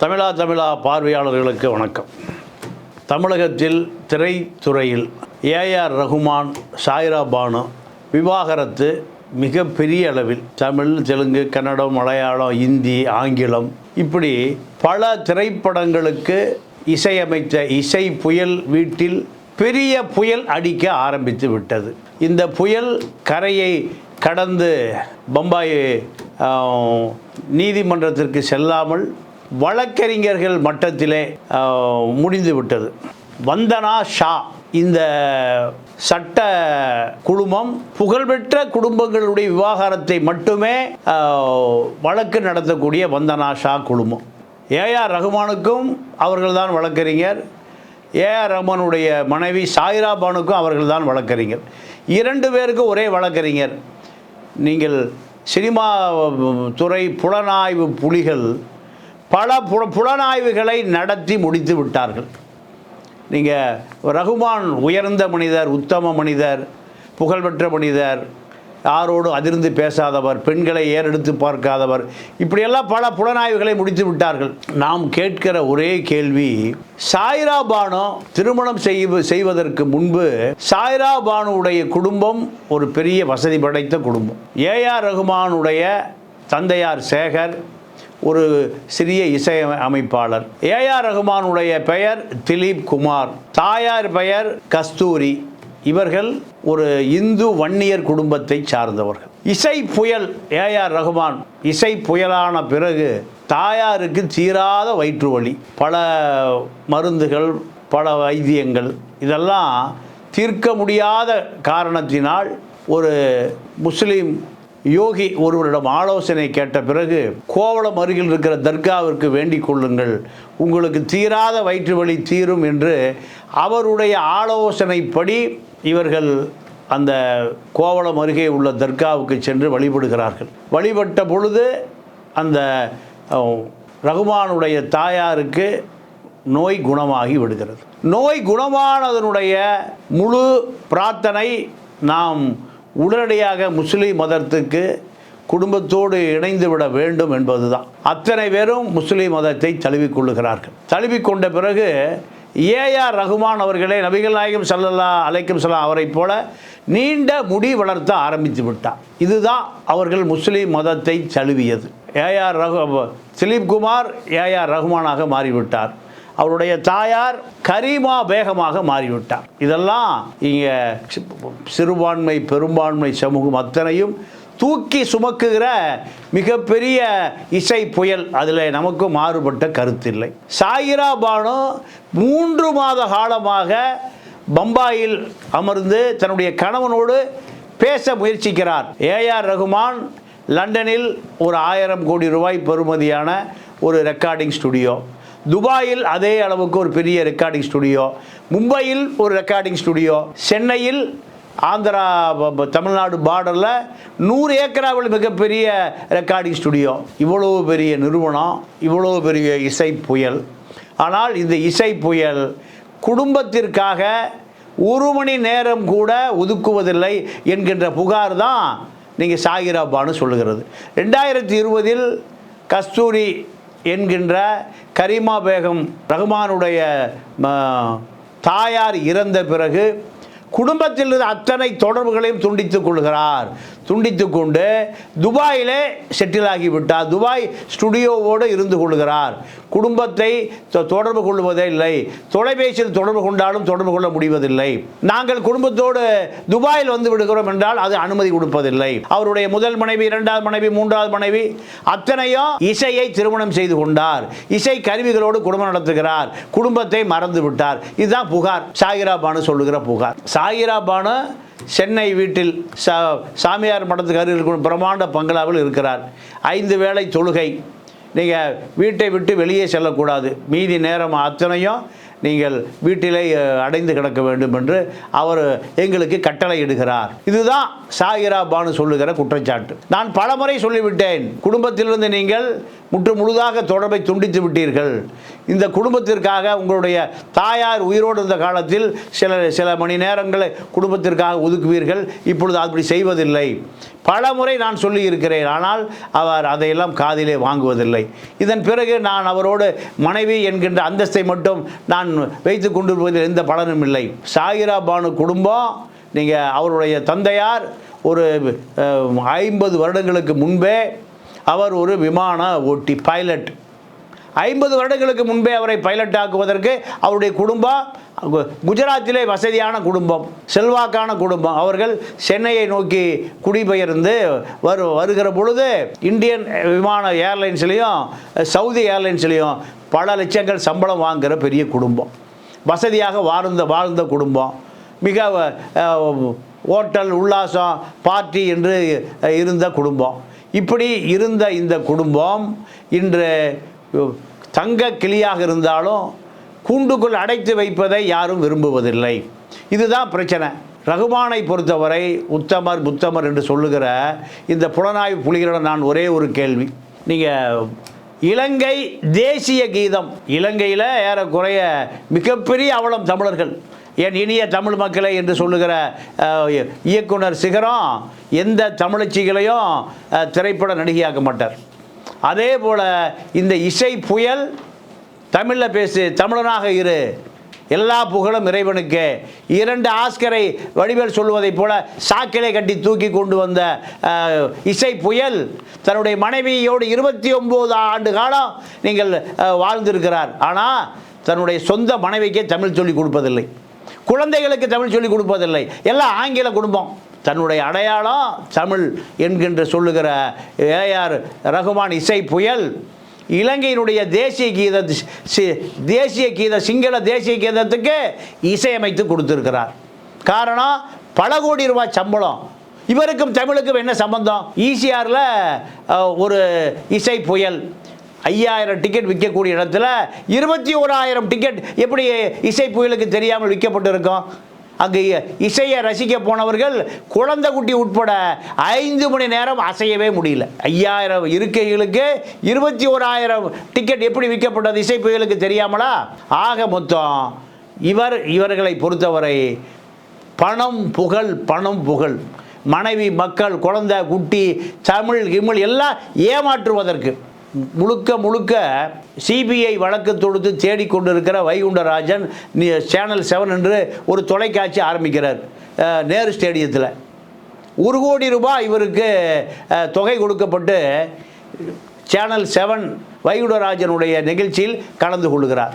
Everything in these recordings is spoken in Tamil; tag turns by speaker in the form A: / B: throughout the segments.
A: தமிழா தமிழா பார்வையாளர்களுக்கு வணக்கம். தமிழகத்தில் திரைத்துறையில் ஏஆர் ரகுமான் சாய்ரா பானு விவாகரத்து மிகப்பெரிய அளவில் தமிழ் தெலுங்கு கன்னடம் மலையாளம் இந்தி ஆங்கிலம் இப்படி பல திரைப்படங்களுக்கு இசையமைத்த இசை புயல் வீட்டில் பெரிய புயல் அடிக்க ஆரம்பித்து விட்டது. இந்த புயல் கரையை கடந்து பம்பாய் நீதிமன்றத்திற்கு செல்லாமல் வழக்கறிஞர்கள் மட்டத்திலே முடிந்துவிட்டது. முடிந்து விட்டது வந்தனா ஷா இந்த சட்ட குழுமம் புகழ்பெற்ற குடும்பங்களுடைய விவாகரத்தை மட்டுமே வழக்கு நடத்தக்கூடிய வந்தனா ஷா குழுமம். ஏஆர் ரகுமானுக்கும் அவர்கள்தான் வழக்கறிஞர். ஏஆர் ரஹ்மானுடைய மனைவி சாயிரா பானுக்கும் அவர்கள்தான் வழக்கறிஞர். இரண்டு பேருக்கும் ஒரே வழக்கறிஞர். நீங்கள் சினிமா துறை புலனாய்வு புலிகள் பல புல புலனாய்வுகளை நடத்தி முடித்து விட்டார்கள். நீங்கள் ரகுமான் உயர்ந்த மனிதர் உத்தம மனிதர் புகழ்பெற்ற மனிதர் யாரோடு அதிர்ந்து பேசாதவர் பெண்களை ஏறெடுத்து பார்க்காதவர் இப்படியெல்லாம் பல புலனாய்வுகளை முடித்து விட்டார்கள். நாம் கேட்கிற ஒரே கேள்வி சாய்ரா பானு திருமணம் செய்வ செய்வதற்கு முன்பு சாய்ரா பானுடைய குடும்பம் ஒரு பெரிய வசதி படைத்த குடும்பம். ஏஆர் ரகுமானுடைய தந்தையார் சேகர் ஒரு சிறிய இசை அமைப்பாளர். ஏஆர் ரகுமானுடைய பெயர் திலீப் குமார். தாயார் பெயர் கஸ்தூரி. இவர்கள் ஒரு இந்து வன்னியர் குடும்பத்தை சார்ந்தவர்கள். இசை புயல் ஏஆர் ரகுமான் இசை புயலான பிறகு தாயாருக்கு தீராத வயிற்று வலி. பல மருந்துகள் பல வைத்தியங்கள் இதெல்லாம் தீர்க்க முடியாத காரணத்தினால் ஒரு முஸ்லீம் யோகி ஒருவரிடம் ஆலோசனை கேட்ட பிறகு கோவளம் அருகில் இருக்கிற தர்காவிற்கு வேண்டிக் கொள்ளுங்கள். உங்களுக்கு தீராத வயிற்று வலி தீரும் என்று அவருடைய ஆலோசனைப்படி இவர்கள் அந்த கோவளம் அருகே உள்ள தர்காவுக்கு சென்று வழிபடுகிறார்கள். வழிபட்ட பொழுது அந்த ரகுமானுடைய தாயாருக்கு நோய் குணமாகி விடுகிறது. நோய் குணமானதனுடைய முழு பிரார்த்தனை நாம் உடனடியாக முஸ்லீம் மதத்துக்கு குடும்பத்தோடு இணைந்து விட வேண்டும் என்பதுதான். அத்தனை பேரும் முஸ்லீம் மதத்தை தழுவிக்கொள்ளுகிறார்கள் தழுவிக்கொண்ட பிறகு ஏஆர் ரகுமான் அவர்களே நபிகள் நாயகம் சல்லல்லா அலைக்கும் சலாம் அவரைப் போல நீண்ட முடி வளர்த்த ஆரம்பித்து விட்டார். இதுதான் அவர்கள் முஸ்லீம் மதத்தை தழுவியது. ஏஆர் ரகு திலீப் குமார் ஏஆர் ரகுமானாக மாறிவிட்டார். அவருடைய தாயார் கரீமா பேகமாக மாறிவிட்டார். இதெல்லாம் இங்கே சிறுபான்மை பெரும்பான்மை சமூகம் அத்தனையும் தூக்கி சுமக்குகிற மிகப்பெரிய இசை புயல். அதில் நமக்கு மாறுபட்ட கருத்தில்லை. சாயிரா பானு மூன்று மாத காலமாக பம்பாயில் அமர்ந்து தன்னுடைய கணவனோடு பேச முயற்சிக்கிறார். ஏஆர் ரகுமான் லண்டனில் ஒரு ஆயிரம் கோடி ரூபாய் பெறுமதியான ஒரு ரெக்கார்டிங் ஸ்டுடியோ துபாயில் அதே அளவுக்கு ஒரு பெரிய ரெக்கார்டிங் ஸ்டுடியோ மும்பையில் ஒரு ரெக்கார்டிங் ஸ்டுடியோ சென்னையில் ஆந்திரா ப- தமிழ்நாடு பார்டரில் நூறு ஏக்கராவில் மிகப்பெரிய ரெக்கார்டிங் ஸ்டுடியோ இவ்வளோ பெரிய நிறுவனம் இவ்வளோ பெரிய இசை புயல். ஆனால் இந்த இசை புயல் குடும்பத்திற்காக ஒரு மணி நேரம் கூட ஒதுக்குவதில்லை என்கின்ற புகார் தான் நீங்கள் சாகிராபான்னு சொல்லுகிறது. ரெண்டாயிரத்தி இருபதில் கஸ்தூரி என்கின்ற கரீமா பேகம் ரகுமானுடைய தாயார் இறந்த பிறகு குடும்பத்தில் இருந்த அத்தனை தொடர்புகளையும் துண்டித்துக் கொள்கிறார். துண்டித்து கொண்டு துபாயிலே செட்டில் ஆகிவிட்டார். துபாய் ஸ்டுடியோவோடு இருந்து கொள்கிறார். குடும்பத்தை தொ- தொடர்பு கொள்வதே இல்லை. தொலைபேசியில் தொடர்பு கொண்டாலும் தொடர்பு கொள்ள முடிவதில்லை. நாங்கள் குடும்பத்தோடு துபாயில் வந்து விடுகிறோம் என்றால் அது அனுமதி கொடுப்பதில்லை. அவருடைய முதல் மனைவி இரண்டாவது மனைவி மூன்றாவது மனைவி அத்தனையும் இசையை திருமணம் செய்து கொண்டார். இசை கருவிகளோடு குடும்பம் நடத்துகிறார். குடும்பத்தை மறந்து விட்டார் இதுதான் புகார். சாகிரா பானு சொல்லுகிற புகார். சாகிரா பானு சென்னை வீட்டில் சா சாமியார் மடத்துக்கு அருகில் இருக்கும் பிரம்மாண்ட பங்களாவில் இருக்கிறார். ஐந்து வேளை தொழுகை. நீங்கள் வீட்டை விட்டு வெளியே செல்லக்கூடாது. மீதி நேரம் அத்தனையும் நீங்கள் வீட்டிலே அடைந்து கிடக்க வேண்டும் என்று அவர் எங்களுக்கு கட்டளை இடுகிறார் இதுதான் சாகிரா பானு சொல்லுகிற குற்றச்சாட்டு. நான் பலமுறை சொல்லிவிட்டேன். குடும்பத்திலிருந்து நீங்கள் முற்று முழுதாக தொடர்பை துண்டித்து விட்டீர்கள். இந்த குடும்பத்திற்காக உங்களுடைய தாயார் உயிரோடு இருந்த காலத்தில் சில சில மணி நேரங்களை குடும்பத்திற்காக ஒதுக்குவீர்கள். இப்பொழுது அப்படி செய்வதில்லை. பல முறை நான் சொல்லி இருக்கிறேன் ஆனால் அவர் அதையெல்லாம் காதிலே வாங்குவதில்லை. இதன் பிறகு நான் அவரோடு மனைவி என்கின்ற அந்தஸ்தை மட்டும் நான் வைத்து கொண்டிருப்பதில் எந்த பலனும் இல்லை. சாகிரா பானு குடும்பம் நீங்கள் அவருடைய தந்தையார் ஒரு ஐம்பது வருடங்களுக்கு முன்பே அவர் ஒரு விமான ஓட்டி பைலட் ஐம்பது வருடங்களுக்கு முன்பே அவரை பைலட் ஆக்குவதற்கு அவருடைய குடும்பம் குஜராத்திலே வசதியான குடும்பம் செல்வாக்கான குடும்பம். அவர்கள் சென்னையை நோக்கி குடிபெயர்ந்து வரு வருகிற பொழுது இந்தியன் விமான ஏர்லைன்ஸ்லேயும் சவுதி ஏர்லைன்ஸ்லேயும் பல லட்சங்கள் சம்பளம் வாங்குகிற பெரிய குடும்பம். வசதியாக வாழ்ந்த வாழ்ந்த குடும்பம். மிக ஓட்டல் ஹோட்டல் உல்லாசம் பார்ட்டி என்று இருந்த குடும்பம். இப்படி இருந்த இந்த குடும்பம் இன்று தங்க கிளியாக இருந்தாலும் கூண்டுக்குள் அடைத்து வைப்பதை யாரும் விரும்புவதில்லை. இதுதான் பிரச்சனை. ரகுமானை பொறுத்தவரை உத்தமர் புத்தமர் என்று சொல்லுகிற இந்த புலனாய்வு புலிகளிடம் நான் ஒரே ஒரு கேள்வி. நீங்கள் இலங்கை தேசிய கீதம். இலங்கையில் ஏறக்குறைய மிகப்பெரிய அவலம் தமிழர்கள். என் இனிய தமிழ் மக்களை என்று சொல்லுகிற இயக்குனர் சிகரம் எந்த தமிழச்சிகளையும் திரைப்பட நடிகையாக்க மாட்டார். அதே போல் இந்த இசை புயல் தமிழில் பேசு தமிழனாக இரு. எல்லா புகழும் இறைவனுக்கு. இரண்டு ஆஸ்கரை வடிவேல் சொல்வதைப் போல சாக்கிலை கட்டி தூக்கி கொண்டு வந்த இசை புயல் தன்னுடைய மனைவியோடு இருபத்தி ஒம்பது ஆண்டு காலம் நீங்கள் வாழ்ந்திருக்கிறார். ஆனால் தன்னுடைய சொந்த மனைவிக்கே தமிழ் சொல்லிக் கொடுப்பதில்லை. குழந்தைகளுக்கு தமிழ் சொல்லிக் கொடுப்பதில்லை. எல்லாம் ஆங்கில குடும்பம். தன்னுடைய அடையாளம் தமிழ் என்கின்ற சொல்லுகிற ஏஆர் ரகுமான் இசை புயல். இலங்கையினுடைய தேசிய கீத தேசிய கீத சிங்கள தேசிய கீதத்துக்கு இசையமைத்து கொடுத்துருக்கிறார். காரணம் பல கோடி ரூபாய் சம்பளம். இவருக்கும் தமிழுக்கும் என்ன சம்பந்தம்? ஈசிஆரில் ஒரு இசை புயல். ஐயாயிரம் டிக்கெட் விற்கக்கூடிய இடத்துல இருபத்தி ஓராயிரம் டிக்கெட் எப்படி இசை புயலுக்கு தெரியாமல் விற்கப்பட்டிருக்கும்? அங்கு இசையை ரசிக்க போனவர்கள் குழந்தை குட்டி உட்பட ஐந்து மணி நேரம் அசையவே முடியல. ஐயாயிரம் இருக்கைகளுக்கு இருபத்தி ஓராயிரம் டிக்கெட் எப்படி விற்கப்பட்டது இசை புயலுக்கு தெரியாமலா? ஆக மொத்தம் இவர் இவர்களை பொறுத்தவரை பணம் புகழ் பணம் புகழ். மனைவி மக்கள் குழந்தை குட்டி தமிழ் கிமிழ் எல்லாம் ஏமாற்றுவதற்கு. முழுக்க முழுக்க சிபிஐ வழக்கு தொடுத்து தேடிக்கொண்டிருக்கிற வைகுண்டராஜன் நீ- சேனல் செவன் என்று ஒரு தொலைக்காட்சி ஆரம்பிக்கிறார் நேரு ஸ்டேடியத்தில். ஒரு கோடி ரூபாய் இவருக்கு தொகை கொடுக்கப்பட்டு சேனல் செவன் வைகுண்டராஜனுடைய நிகழ்ச்சியில் கலந்து கொள்கிறார்.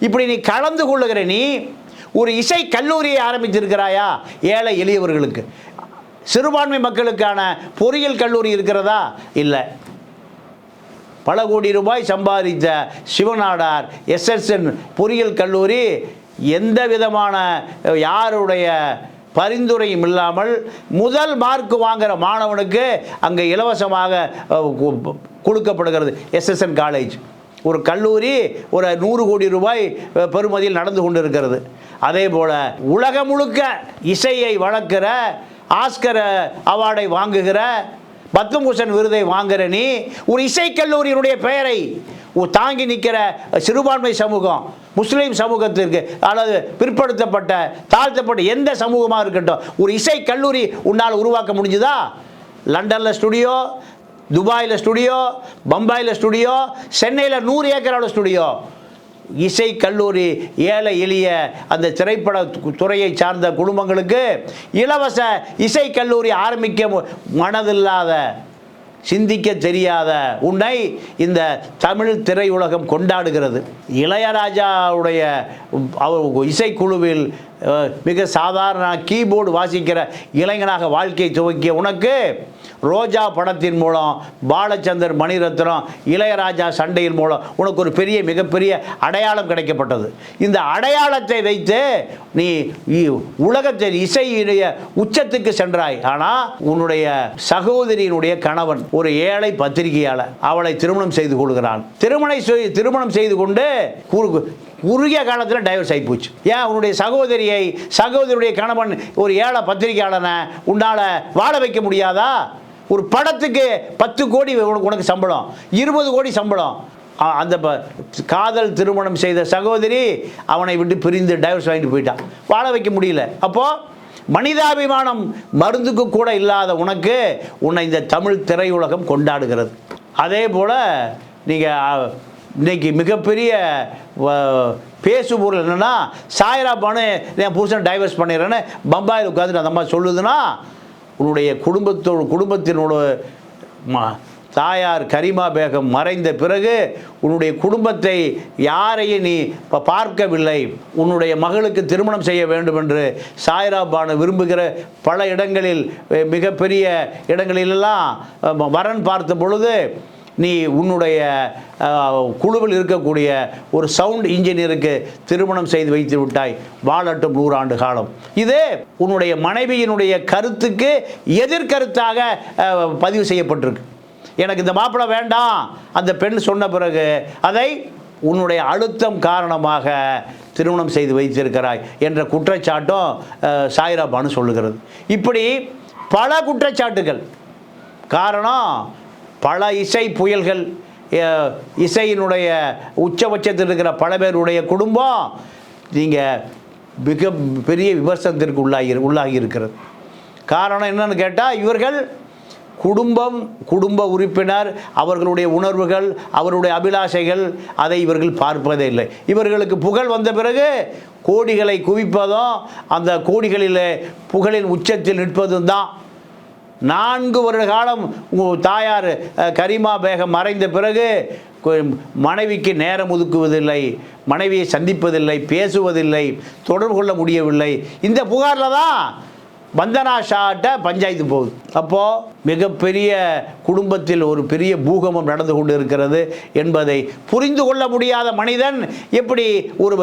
A: இப்படி நீ கலந்து கொள்ளுகிற நீ ஒரு இசை கல்லூரியை ஆரம்பித்திருக்கிறாயா? ஏழை எளியவர்களுக்கு. சிறுபான்மை மக்களுக்கான பொறியியல் கல்லூரி இருக்கிறதா? இல்லை. பல கோடி ரூபாய் சம்பாதித்த சிவநாடார் எஸ்எஸ்என் பொறியியல் கல்லூரி எந்த விதமான யாருடைய பரிந்துரையும் இல்லாமல் முதல் மார்க் வாங்குகிற மாணவனுக்கு அங்கே இலவசமாக கொடுக்கப்படுகிறது. எஸ்எஸ்என் காலேஜ் ஒரு கல்லூரி ஒரு நூறு கோடி ரூபாய் பெறுமதியில் நடந்து கொண்டிருக்கிறது. அதே போல் உலகம் முழுக்க இசையை வளர்க்கிற ஆஸ்கர் அவார்டை வாங்குகிற பத்மபூஷன் விருதை வாங்குற நீ ஒரு இசைக்கல்லூரியினுடைய பெயரை தாங்கி நிற்கிற சிறுபான்மை சமூகம் முஸ்லீம் சமூகத்திற்கு அல்லது பிற்படுத்தப்பட்ட தாழ்த்தப்பட்ட எந்த சமூகமாக இருக்கட்டும் ஒரு இசை கல்லூரி உன்னால் உருவாக்க முடிஞ்சுதா? லண்டனில் ஸ்டுடியோ துபாயில் ஸ்டுடியோ பம்பாயில் ஸ்டுடியோ சென்னையில் நூறு ஏக்கரோட ஸ்டுடியோ இசை கல்லூரி ஏழை எளிய அந்த திரைப்பட துறையை சார்ந்த குடும்பங்களுக்கு இலவச இசை கல்லூரி ஆரம்பிக்க மனதில்லாத சிந்திக்க தெரியாத உன்னை இந்த தமிழ் திரையுலகம் கொண்டாடுகிறது. இளையராஜாவுடைய அவர் இசைக்குழுவில் மிக சாதாரண கீபோர்டு வாசிக்கிற இளைஞனாக வாழ்க்கையை துவக்கிய உனக்கு ரோஜா படத்தின் மூலம் பாலச்சந்தர் மணிரத்னம் இளையராஜா சண்டையின் மூலம் உனக்கு ஒரு பெரிய மிகப்பெரிய அடையாளம் கிடைக்கப்பட்டது. இந்த அடையாளத்தை வைத்து நீ உலகத்தின் உலகத்தில் உச்சத்துக்கு சென்றாய். ஆனால் உன்னுடைய சகோதரியினுடைய கணவன் ஒரு ஏழை பத்திரிகையாளர் அவளை திருமணம் செய்து கொள்கிறான். திருமணை செய்- திருமணம் செய்து கொண்டு குறுகிய காலத்தில் டைவர்ஸ் ஆகி போச்சு ஏன்? உன்னுடைய சகோதரியை சகோதரியுடைய கணவன் ஒரு ஏழை பத்திரிகையாளனை உன்னால் வாழ வைக்க முடியாதா? ஒரு படத்துக்கு பத்து கோடி உனக்கு உனக்கு சம்பளம் இருபது கோடி சம்பளம். அந்த ப- காதல் திருமணம் செய்த சகோதரி அவனை விட்டு பிரிந்து டைவர்ஸ் வாங்கிட்டு போயிட்டான் வாழ வைக்க முடியல. அப்போது மனிதாபிமானம் மருந்துக்கு கூட இல்லாத உனக்கு உன்னை இந்த தமிழ் திரையுலகம் கொண்டாடுகிறது. அதே போல் நீங்கள் இன்றைக்கி மிகப்பெரிய வ- பேசுபொருள் என்னென்னா சாய்ரா பானு என் புருஷன் டைவர்ஸ் பண்ணிடுறேன்னு பம்பாயில் உட்காந்துட்டு அந்த அம்மா சொல்லுதுன்னா உன்னுடைய குடும்பத்தோட குடும்பத்தினோட தாயார் கரிமா பேகம் மறைந்த பிறகு உன்னுடைய குடும்பத்தை யாரையும் நீ இப்போ பார்க்கவில்லை. உன்னுடைய மகளுக்கு திருமணம் செய்ய வேண்டும் என்று சாய்ரா பானு விரும்புகிற பல இடங்களில் மிகப்பெரிய இடங்களிலெல்லாம் வரன் பார்த்த பொழுது நீ உன்னுடைய குழுவில் இருக்கக்கூடிய ஒரு சவுண்ட் இன்ஜினியருக்கு திருமணம் செய்து வைத்து விட்டாய். வாழட்டும் நூறாண்டு காலம். இது உன்னுடைய மனைவியினுடைய கருத்துக்கு எதிர்கருத்தாக பதிவு செய்யப்பட்டிருக்கு. எனக்கு இந்த மாப்பிள்ளை வேண்டாம். அந்த பெண் சொன்ன பிறகு அதை உன்னுடைய அழுத்தம் காரணமாக திருமணம் செய்து வைத்திருக்கிறாய் என்ற குற்றச்சாட்டும் சாய்ராபான்னு சொல்லுகிறது. இப்படி பல குற்றச்சாட்டுகள். காரணம் பல இசை புயல்கள் இசையினுடைய உச்சபட்சத்தில் இருக்கிற பல பேருடைய குடும்பம் நீங்கள் மிக பெரிய விமர்சனத்திற்கு உள்ளாகி உள்ளாகி இருக்கிறது காரணம் என்னன்னு கேட்டால் இவர்கள் குடும்பம் குடும்ப உறுப்பினர் அவர்களுடைய உணர்வுகள் அவருடைய அபிலாஷைகள் அதை இவர்கள் பார்ப்பதே இல்லை. இவர்களுக்கு புகழ் வந்த பிறகு கோடிகளை குவிப்பதும் அந்த கோடிகளில் புகழின் உச்சத்தில் நிற்பதும் தான் நான்கு வருட காலம் உங்கள் தாயார் கரிமா பேகம் மறைந்த பிறகு மனைவிக்கு நேரம் ஒதுக்குவதில்லை மனைவியை சந்திப்பதில்லை பேசுவதில்லை தொடர்பு கொள்ள முடியவில்லை. இந்த புகாரில் தான் வந்தனா ஷாட்ட பஞ்சாயத்து போகுது. அப்போது மிகப்பெரிய குடும்பத்தில் ஒரு பெரிய பூகம்பம் நடந்து கொண்டு இருக்கிறது என்பதை புரிந்து கொள்ள முடியாத மனிதன் எப்படி ஒரு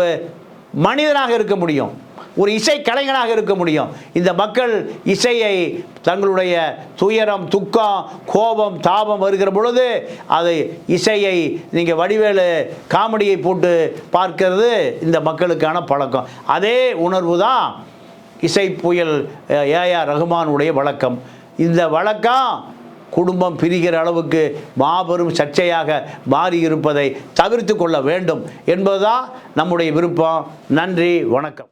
A: மனிதனாக இருக்க முடியும்? ஒரு இசை கலைஞனாக இருக்க முடியும். இந்த மக்கள் இசையை தங்களுடைய துயரம் துக்கம் கோபம் தாபம் வருகிற பொழுது அதை இசையை நீங்கள் வடிவேலு காமெடியை போட்டு பார்க்கிறது இந்த மக்களுக்கான பழக்கம். அதே உணர்வு தான் இசை புயல் ஏஆர் ரகுமானுடைய வழக்கம். இந்த வழக்கம் குடும்பம் பிரிகிற அளவுக்கு மாபெரும் சர்ச்சையாக மாறியிருப்பதை தவிர்த்து கொள்ள வேண்டும் என்பதுதான் நம்முடைய விருப்பம். நன்றி வணக்கம்.